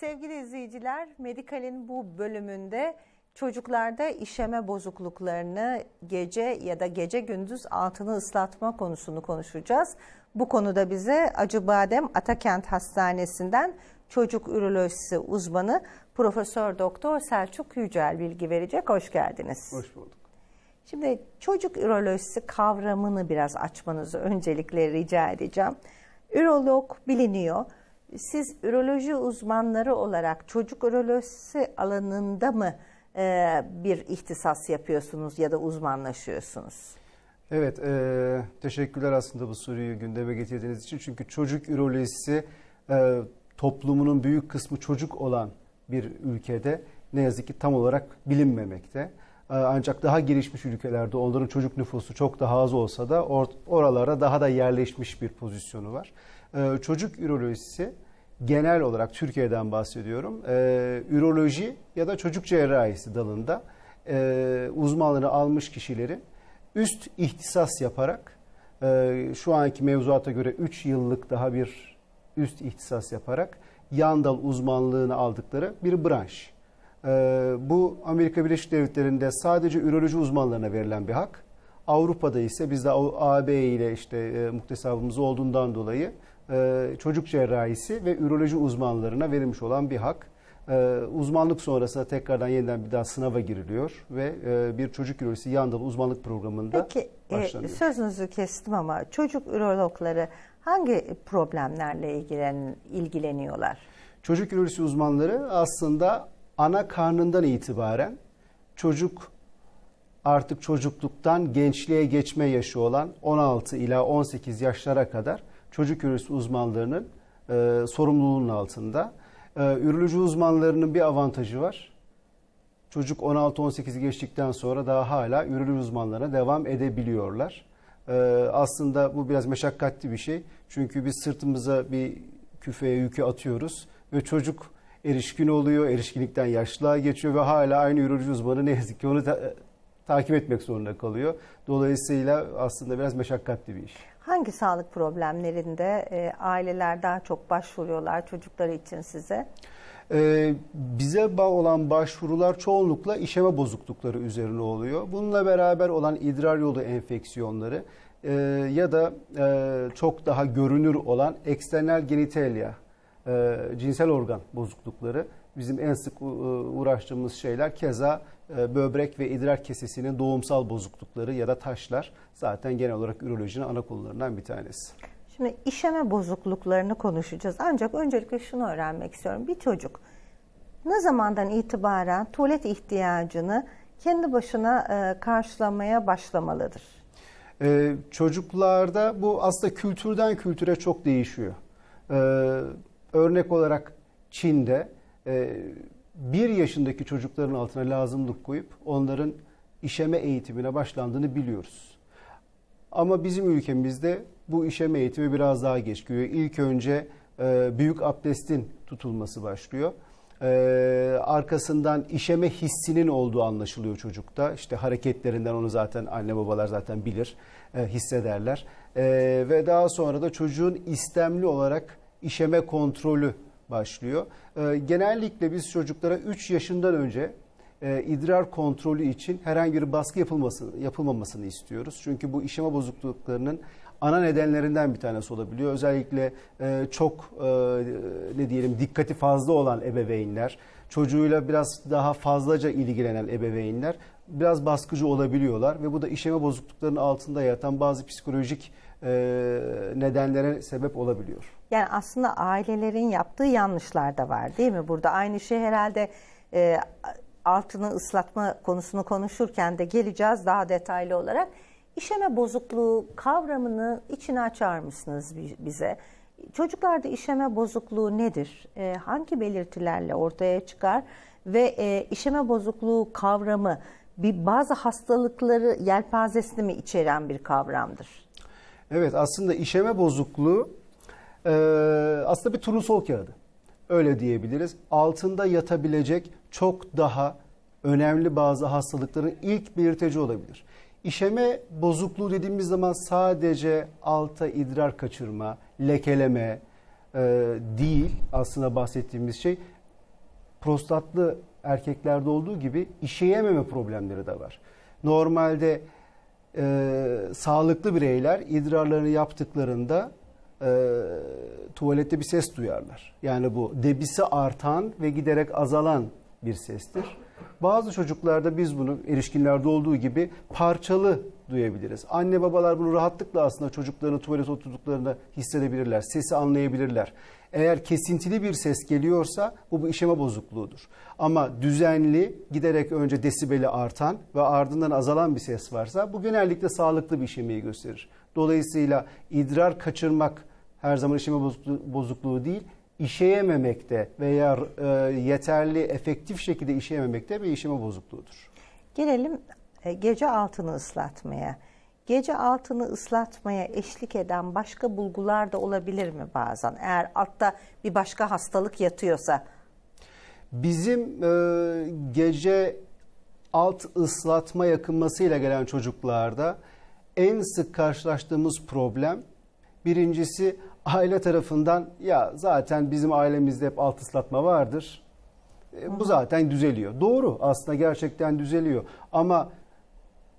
Sevgili izleyiciler, Medikal'in bu bölümünde çocuklarda işeme bozukluklarını gece ya da gece gündüz altını ıslatma konusunu konuşacağız. Bu konuda bize Acıbadem Atakent Hastanesi'nden çocuk ürolojisi uzmanı Profesör Doktor Selçuk Yücel bilgi verecek. Hoş geldiniz. Hoş bulduk. Şimdi çocuk ürolojisi kavramını biraz açmanızı öncelikle rica edeceğim. Ürolog biliniyor. Siz üroloji uzmanları olarak çocuk ürolojisi alanında mı e, bir ihtisas yapıyorsunuz ya da uzmanlaşıyorsunuz? Evet, e, teşekkürler aslında bu soruyu gündeme getirdiğiniz için. Çünkü çocuk ürolojisi e, toplumunun büyük kısmı çocuk olan bir ülkede ne yazık ki tam olarak bilinmemekte. E, ancak daha gelişmiş ülkelerde onların çocuk nüfusu çok daha az olsa da or, oralara daha da yerleşmiş bir pozisyonu var. E, çocuk ürolojisi genel olarak Türkiye'den bahsediyorum. E, üroloji ya da çocuk cerrahisi dalında e, uzmanlığını almış kişilerin üst ihtisas yaparak e, şu anki mevzuata göre 3 yıllık daha bir üst ihtisas yaparak yan dal uzmanlığını aldıkları bir branş. E, bu Amerika Birleşik Devletleri'nde sadece üroloji uzmanlarına verilen bir hak. Avrupa'da ise bizde AB ile işte e, muktesabımız olduğundan dolayı e, çocuk cerrahisi ve üroloji uzmanlarına verilmiş olan bir hak. E, uzmanlık sonrasında tekrardan yeniden bir daha sınava giriliyor ve e, bir çocuk ürolojisi yan dal uzmanlık programında Peki e, başlanıyor. sözünüzü kestim ama çocuk ürologları hangi problemlerle ilgilen, ilgileniyorlar? Çocuk ürolojisi uzmanları aslında ana karnından itibaren çocuk artık çocukluktan gençliğe geçme yaşı olan 16 ila 18 yaşlara kadar çocuk ürolojisi uzmanlarının e, sorumluluğunun altında. E, üroloji uzmanlarının bir avantajı var. Çocuk 16-18 geçtikten sonra daha hala üroloji uzmanlarına devam edebiliyorlar. E, aslında bu biraz meşakkatli bir şey. Çünkü biz sırtımıza bir küfeye yükü atıyoruz ve çocuk erişkin oluyor, erişkinlikten yaşlılığa geçiyor ve hala aynı üroloji uzmanı ne yazık ki onu ta- takip etmek zorunda kalıyor. Dolayısıyla aslında biraz meşakkatli bir iş. Hangi sağlık problemlerinde e, aileler daha çok başvuruyorlar çocukları için size? Ee, bize bağ olan başvurular çoğunlukla işeme bozuklukları üzerine oluyor. Bununla beraber olan idrar yolu enfeksiyonları e, ya da e, çok daha görünür olan eksternal genitalia, e, cinsel organ bozuklukları bizim en sık e, uğraştığımız şeyler. Keza böbrek ve idrar kesesinin doğumsal bozuklukları ya da taşlar zaten genel olarak ürolojinin ana konularından bir tanesi. Şimdi işeme bozukluklarını konuşacağız. Ancak öncelikle şunu öğrenmek istiyorum. Bir çocuk ne zamandan itibaren tuvalet ihtiyacını kendi başına e, karşılamaya başlamalıdır? Ee, çocuklarda bu aslında kültürden kültüre çok değişiyor. Ee, örnek olarak Çin'de e, bir yaşındaki çocukların altına lazımlık koyup onların işeme eğitimine başlandığını biliyoruz. Ama bizim ülkemizde bu işeme eğitimi biraz daha geç geliyor. İlk önce e, büyük abdestin tutulması başlıyor. Ee, arkasından işeme hissinin olduğu anlaşılıyor çocukta. İşte hareketlerinden onu zaten anne babalar zaten bilir, e, hissederler. E, ve daha sonra da çocuğun istemli olarak işeme kontrolü başlıyor. E, genellikle biz çocuklara 3 yaşından önce e, idrar kontrolü için herhangi bir baskı yapılması, yapılmamasını istiyoruz. Çünkü bu işeme bozukluklarının ana nedenlerinden bir tanesi olabiliyor. Özellikle e, çok e, ne diyelim dikkati fazla olan ebeveynler, çocuğuyla biraz daha fazlaca ilgilenen ebeveynler biraz baskıcı olabiliyorlar ve bu da işeme bozukluklarının altında yatan bazı psikolojik nedenlere sebep olabiliyor. Yani aslında ailelerin yaptığı yanlışlar da var değil mi? Burada aynı şey herhalde e, altını ıslatma konusunu konuşurken de geleceğiz daha detaylı olarak. İşeme bozukluğu kavramını içine açar mısınız bize? Çocuklarda işeme bozukluğu nedir? E, hangi belirtilerle ortaya çıkar? Ve e, işeme bozukluğu kavramı bir bazı hastalıkları yelpazesini mi içeren bir kavramdır? Evet aslında işeme bozukluğu e, aslında bir turnusol kağıdı. Öyle diyebiliriz. Altında yatabilecek çok daha önemli bazı hastalıkların ilk belirteci olabilir. İşeme bozukluğu dediğimiz zaman sadece alta idrar kaçırma, lekeleme e, değil aslında bahsettiğimiz şey. prostatlı erkeklerde olduğu gibi işeyememe problemleri de var. Normalde e, sağlıklı bireyler idrarlarını yaptıklarında e, tuvalette bir ses duyarlar. Yani bu debisi artan ve giderek azalan bir sestir. Bazı çocuklarda biz bunu erişkinlerde olduğu gibi parçalı duyabiliriz. Anne babalar bunu rahatlıkla aslında çocuklarını tuvalete oturduklarında hissedebilirler, sesi anlayabilirler. Eğer kesintili bir ses geliyorsa bu, bu işeme bozukluğudur. Ama düzenli, giderek önce desibeli artan ve ardından azalan bir ses varsa bu genellikle sağlıklı bir işemeyi gösterir. Dolayısıyla idrar kaçırmak her zaman işeme bozukluğu, değil, işeyememekte veya e, yeterli, efektif şekilde işeyememekte bir işeme bozukluğudur. Gelelim e, gece altını ıslatmaya. Gece altını ıslatmaya eşlik eden başka bulgular da olabilir mi bazen? Eğer altta bir başka hastalık yatıyorsa. Bizim e, gece alt ıslatma yakınmasıyla gelen çocuklarda en sık karşılaştığımız problem birincisi aile tarafından ya zaten bizim ailemizde hep alt ıslatma vardır. E, bu zaten düzeliyor. Doğru aslında gerçekten düzeliyor. Ama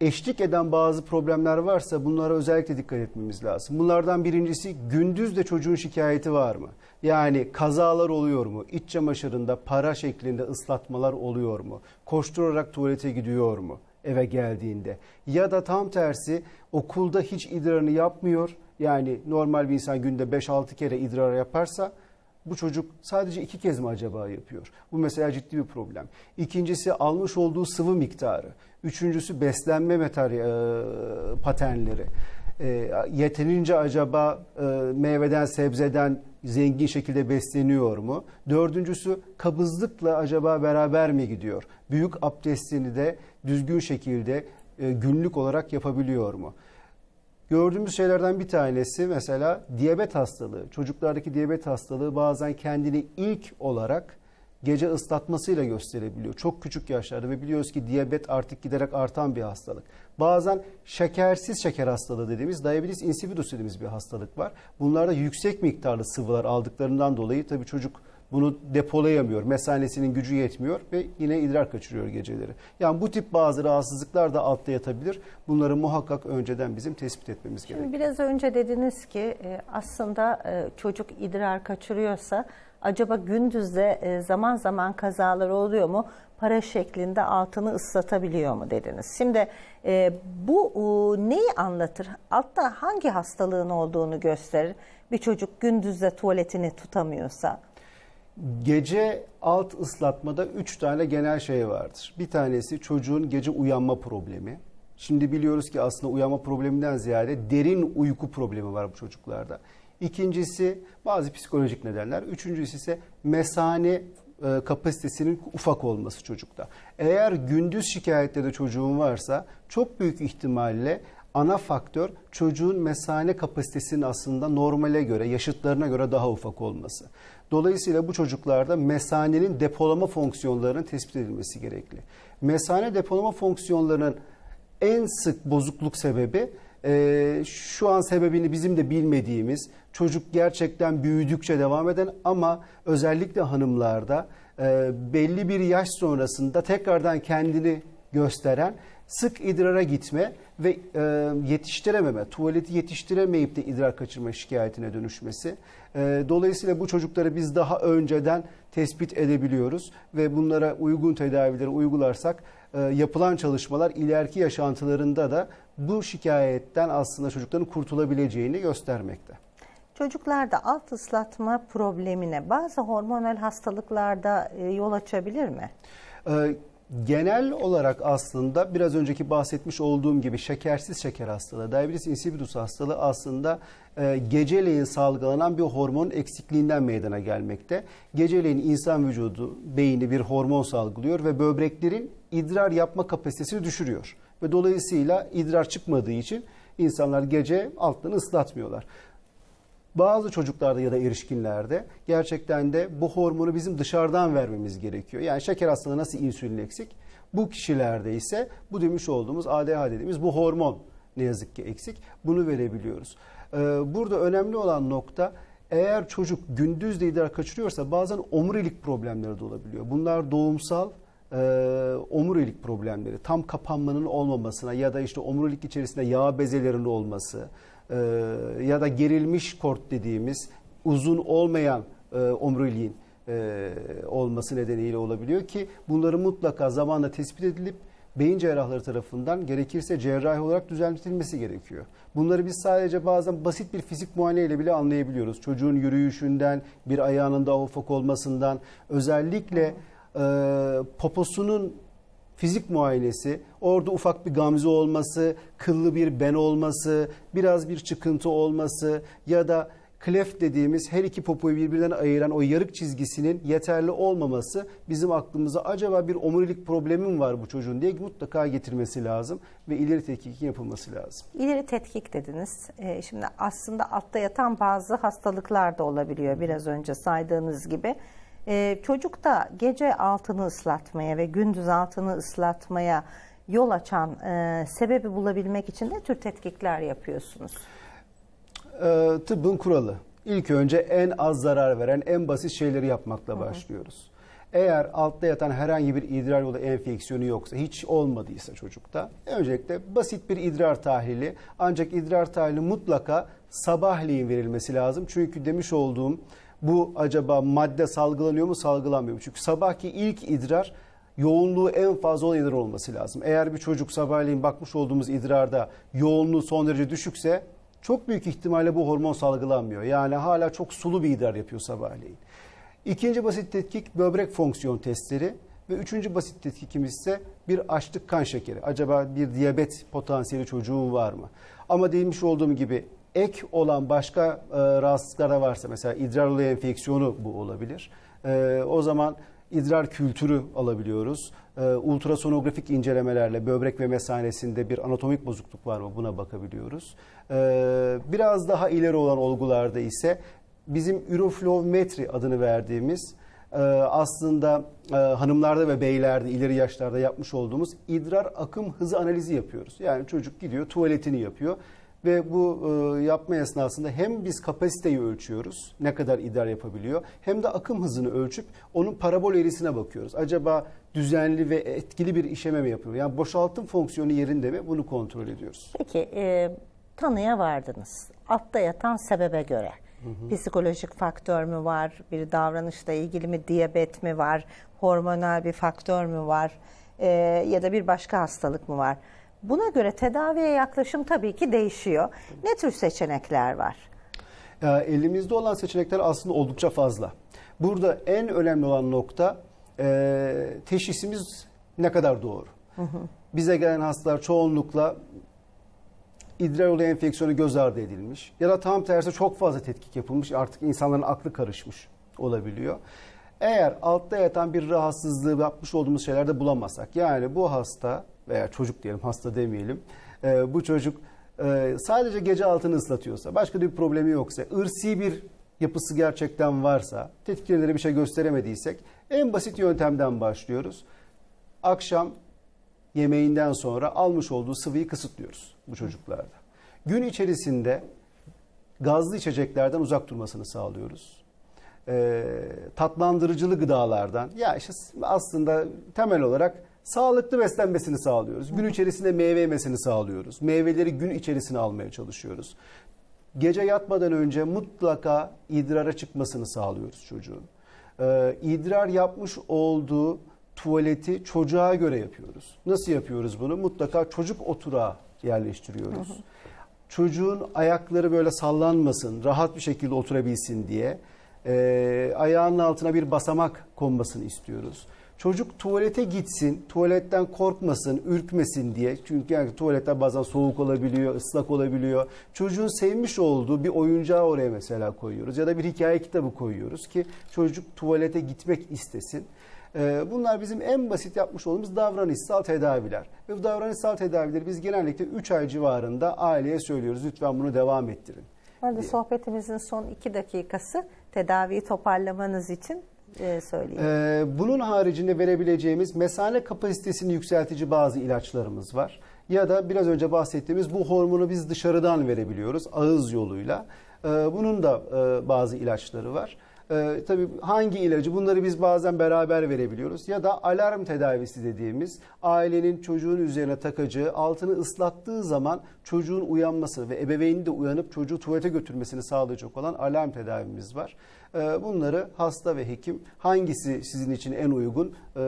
eşlik eden bazı problemler varsa bunlara özellikle dikkat etmemiz lazım. Bunlardan birincisi gündüz de çocuğun şikayeti var mı? Yani kazalar oluyor mu? İç çamaşırında para şeklinde ıslatmalar oluyor mu? Koşturarak tuvalete gidiyor mu? eve geldiğinde ya da tam tersi okulda hiç idrarını yapmıyor. Yani normal bir insan günde 5-6 kere idrar yaparsa bu çocuk sadece iki kez mi acaba yapıyor? Bu mesela ciddi bir problem. İkincisi almış olduğu sıvı miktarı. Üçüncüsü beslenme materyal, paternleri. E, yeterince acaba e, meyveden, sebzeden zengin şekilde besleniyor mu? Dördüncüsü kabızlıkla acaba beraber mi gidiyor? Büyük abdestini de düzgün şekilde e, günlük olarak yapabiliyor mu? Gördüğümüz şeylerden bir tanesi mesela diyabet hastalığı. Çocuklardaki diyabet hastalığı bazen kendini ilk olarak gece ıslatmasıyla gösterebiliyor. Çok küçük yaşlarda ve biliyoruz ki diyabet artık giderek artan bir hastalık. Bazen şekersiz şeker hastalığı dediğimiz diabetes insipidus dediğimiz bir hastalık var. Bunlarda yüksek miktarlı sıvılar aldıklarından dolayı tabii çocuk bunu depolayamıyor. Mesanesinin gücü yetmiyor ve yine idrar kaçırıyor geceleri. Yani bu tip bazı rahatsızlıklar da altta yatabilir. Bunları muhakkak önceden bizim tespit etmemiz Şimdi gerekiyor. biraz önce dediniz ki e, aslında e, çocuk idrar kaçırıyorsa acaba gündüzde e, zaman zaman kazalar oluyor mu? Para şeklinde altını ıslatabiliyor mu dediniz. Şimdi bu neyi anlatır? Altta hangi hastalığın olduğunu gösterir? Bir çocuk gündüzde tuvaletini tutamıyorsa. Gece alt ıslatmada üç tane genel şey vardır. Bir tanesi çocuğun gece uyanma problemi. Şimdi biliyoruz ki aslında uyanma probleminden ziyade derin uyku problemi var bu çocuklarda. İkincisi bazı psikolojik nedenler. Üçüncüsü ise mesane e, kapasitesinin ufak olması çocukta. Eğer gündüz şikayetleri çocuğun varsa çok büyük ihtimalle ana faktör çocuğun mesane kapasitesinin aslında normale göre, yaşıtlarına göre daha ufak olması. Dolayısıyla bu çocuklarda mesanenin depolama fonksiyonlarının tespit edilmesi gerekli. Mesane depolama fonksiyonlarının en sık bozukluk sebebi e, şu an sebebini bizim de bilmediğimiz çocuk gerçekten büyüdükçe devam eden ama özellikle hanımlarda e, belli bir yaş sonrasında tekrardan kendini gösteren sık idrara gitme ve e, yetiştirememe, tuvaleti yetiştiremeyip de idrar kaçırma şikayetine dönüşmesi. E, dolayısıyla bu çocukları biz daha önceden tespit edebiliyoruz ve bunlara uygun tedavileri uygularsak e, yapılan çalışmalar ileriki yaşantılarında da bu şikayetten aslında çocukların kurtulabileceğini göstermekte. Çocuklarda alt ıslatma problemine bazı hormonal hastalıklarda e, yol açabilir mi? Genel olarak aslında biraz önceki bahsetmiş olduğum gibi şekersiz şeker hastalığı, diabetes insipidus hastalığı aslında e, geceleyin salgılanan bir hormon eksikliğinden meydana gelmekte. Geceleyin insan vücudu, beyni bir hormon salgılıyor ve böbreklerin idrar yapma kapasitesini düşürüyor. Ve dolayısıyla idrar çıkmadığı için insanlar gece altlarını ıslatmıyorlar. Bazı çocuklarda ya da erişkinlerde gerçekten de bu hormonu bizim dışarıdan vermemiz gerekiyor. Yani şeker hastalığı nasıl insülin eksik? Bu kişilerde ise bu demiş olduğumuz ADH dediğimiz bu hormon ne yazık ki eksik. Bunu verebiliyoruz. Ee, burada önemli olan nokta Eğer çocuk gündüz de idrar kaçırıyorsa bazen omurilik problemleri de olabiliyor. Bunlar doğumsal e, omurilik problemleri. Tam kapanmanın olmamasına ya da işte omurilik içerisinde yağ bezelerinin olması e, ya da gerilmiş kort dediğimiz uzun olmayan e, omuriliğin e, olması nedeniyle olabiliyor ki bunları mutlaka zamanla tespit edilip beyin cerrahları tarafından gerekirse cerrahi olarak düzenletilmesi gerekiyor. Bunları biz sadece bazen basit bir fizik muayeneyle bile anlayabiliyoruz. Çocuğun yürüyüşünden, bir ayağının daha ufak olmasından, özellikle e, poposunun fizik muayenesi, orada ufak bir gamze olması, kıllı bir ben olması, biraz bir çıkıntı olması ya da kleft dediğimiz her iki popoyu birbirinden ayıran o yarık çizgisinin yeterli olmaması bizim aklımıza acaba bir omurilik problemi mi var bu çocuğun diye mutlaka getirmesi lazım ve ileri tetkikin yapılması lazım. İleri tetkik dediniz. Ee, şimdi aslında altta yatan bazı hastalıklar da olabiliyor biraz önce saydığınız gibi. Ee, çocuk da gece altını ıslatmaya ve gündüz altını ıslatmaya yol açan e, sebebi bulabilmek için ne tür tetkikler yapıyorsunuz? Ee, tıbbın kuralı. İlk önce en az zarar veren, en basit şeyleri yapmakla başlıyoruz. Eğer altta yatan herhangi bir idrar yolu enfeksiyonu yoksa, hiç olmadıysa çocukta, öncelikle basit bir idrar tahlili. Ancak idrar tahlili mutlaka sabahleyin verilmesi lazım. Çünkü demiş olduğum bu acaba madde salgılanıyor mu, salgılanmıyor mu? Çünkü sabahki ilk idrar yoğunluğu en fazla olan idrar olması lazım. Eğer bir çocuk sabahleyin bakmış olduğumuz idrarda yoğunluğu son derece düşükse çok büyük ihtimalle bu hormon salgılanmıyor. Yani hala çok sulu bir idrar yapıyor sabahleyin. İkinci basit tetkik böbrek fonksiyon testleri ve üçüncü basit tetkikimiz ise bir açlık kan şekeri. Acaba bir diyabet potansiyeli çocuğu var mı? Ama demiş olduğum gibi ek olan başka e, rahatsızlıklar da varsa mesela idrar yolu enfeksiyonu bu olabilir. E, o zaman idrar kültürü alabiliyoruz. E, ultrasonografik incelemelerle böbrek ve mesanesinde bir anatomik bozukluk var mı buna bakabiliyoruz. E, biraz daha ileri olan olgularda ise bizim üroflowmetri adını verdiğimiz e, aslında e, hanımlarda ve beylerde ileri yaşlarda yapmış olduğumuz idrar akım hızı analizi yapıyoruz. Yani çocuk gidiyor tuvaletini yapıyor ve bu e, yapma esnasında hem biz kapasiteyi ölçüyoruz, ne kadar idrar yapabiliyor, hem de akım hızını ölçüp onun parabol eğrisine bakıyoruz. Acaba düzenli ve etkili bir işeme mi yapıyor? Yani boşaltım fonksiyonu yerinde mi? Bunu kontrol ediyoruz. Peki e, tanıya vardınız. Altta yatan sebebe göre. Psikolojik faktör mü var? Bir davranışla ilgili mi? Diyabet mi var? Hormonal bir faktör mü var? E, ya da bir başka hastalık mı var? Buna göre tedaviye yaklaşım tabii ki değişiyor. Ne tür seçenekler var? E, elimizde olan seçenekler aslında oldukça fazla. Burada en önemli olan nokta e, teşhisimiz ne kadar doğru. Bize gelen hastalar çoğunlukla idrar yolu enfeksiyonu göz ardı edilmiş ya da tam tersi çok fazla tetkik yapılmış artık insanların aklı karışmış olabiliyor. Eğer altta yatan bir rahatsızlığı yapmış olduğumuz şeylerde bulamazsak yani bu hasta veya çocuk diyelim hasta demeyelim e, bu çocuk e, sadece gece altını ıslatıyorsa başka bir problemi yoksa ırsi bir yapısı gerçekten varsa tetkikleri bir şey gösteremediysek en basit yöntemden başlıyoruz. Akşam yemeğinden sonra almış olduğu sıvıyı kısıtlıyoruz bu çocuklarda. Gün içerisinde gazlı içeceklerden uzak durmasını sağlıyoruz. Ee, tatlandırıcılı gıdalardan ya işte aslında temel olarak sağlıklı beslenmesini sağlıyoruz. Gün içerisinde meyve yemesini sağlıyoruz. Meyveleri gün içerisine almaya çalışıyoruz. Gece yatmadan önce mutlaka idrara çıkmasını sağlıyoruz çocuğun. Ee, idrar yapmış olduğu tuvaleti çocuğa göre yapıyoruz. Nasıl yapıyoruz bunu? Mutlaka çocuk oturağa yerleştiriyoruz. Çocuğun ayakları böyle sallanmasın, rahat bir şekilde oturabilsin diye e, ayağının altına bir basamak konmasını istiyoruz. Çocuk tuvalete gitsin, tuvaletten korkmasın, ürkmesin diye. Çünkü yani tuvaletler bazen soğuk olabiliyor, ıslak olabiliyor. Çocuğun sevmiş olduğu bir oyuncağı oraya mesela koyuyoruz. Ya da bir hikaye kitabı koyuyoruz ki çocuk tuvalete gitmek istesin. Ee, bunlar bizim en basit yapmış olduğumuz davranışsal tedaviler. Ve bu davranışsal tedavileri biz genellikle 3 ay civarında aileye söylüyoruz. Lütfen bunu devam ettirin. Arada sohbetimizin son 2 dakikası tedaviyi toparlamanız için e, söyleyeyim. Ee, bunun haricinde verebileceğimiz mesane kapasitesini yükseltici bazı ilaçlarımız var. Ya da biraz önce bahsettiğimiz bu hormonu biz dışarıdan verebiliyoruz ağız yoluyla. Ee, bunun da e, bazı ilaçları var. Ee, tabii hangi ilacı bunları biz bazen beraber verebiliyoruz ya da alarm tedavisi dediğimiz ailenin çocuğun üzerine takacağı altını ıslattığı zaman çocuğun uyanması ve ebeveynin de uyanıp çocuğu tuvalete götürmesini sağlayacak olan alarm tedavimiz var. Ee, bunları hasta ve hekim hangisi sizin için en uygun e,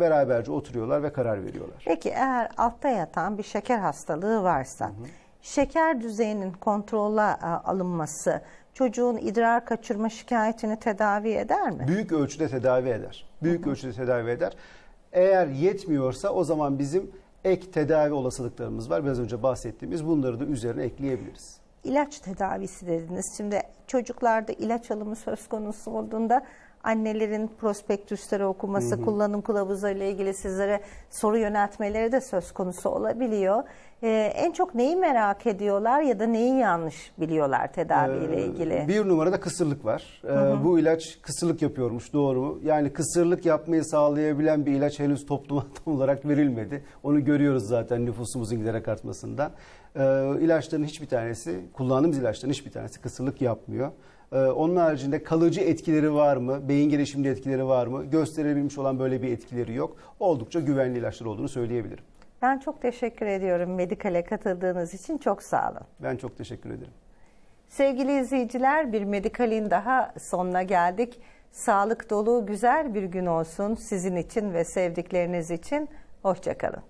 beraberce oturuyorlar ve karar veriyorlar. Peki eğer altta yatan bir şeker hastalığı varsa şeker düzeyinin kontrola e, alınması çocuğun idrar kaçırma şikayetini tedavi eder mi? Büyük ölçüde tedavi eder. Büyük ölçüde tedavi eder. Eğer yetmiyorsa o zaman bizim ek tedavi olasılıklarımız var. Biraz önce bahsettiğimiz bunları da üzerine ekleyebiliriz. İlaç tedavisi dediniz. Şimdi çocuklarda ilaç alımı söz konusu olduğunda annelerin prospektüsleri okuması, kullanım kılavuzu ile ilgili sizlere soru yöneltmeleri de söz konusu olabiliyor. Ee, en çok neyi merak ediyorlar ya da neyi yanlış biliyorlar tedaviyle Ee, ilgili? Bir numarada kısırlık var. Ee, Bu ilaç kısırlık yapıyormuş doğru mu? Yani kısırlık yapmayı sağlayabilen bir ilaç henüz topluma tam olarak verilmedi. Onu görüyoruz zaten nüfusumuzun giderek artmasından. Ee, ilaçların hiçbir tanesi, kullandığımız ilaçların hiçbir tanesi kısırlık yapmıyor. Ee, Onun haricinde kalıcı etkileri var mı? Beyin gelişiminde etkileri var mı? Gösterebilmiş olan böyle bir etkileri yok. Oldukça güvenli ilaçlar olduğunu söyleyebilirim. Ben çok teşekkür ediyorum Medikal'e katıldığınız için. Çok sağ olun. Ben çok teşekkür ederim. Sevgili izleyiciler bir Medikal'in daha sonuna geldik. Sağlık dolu güzel bir gün olsun sizin için ve sevdikleriniz için. Hoşçakalın.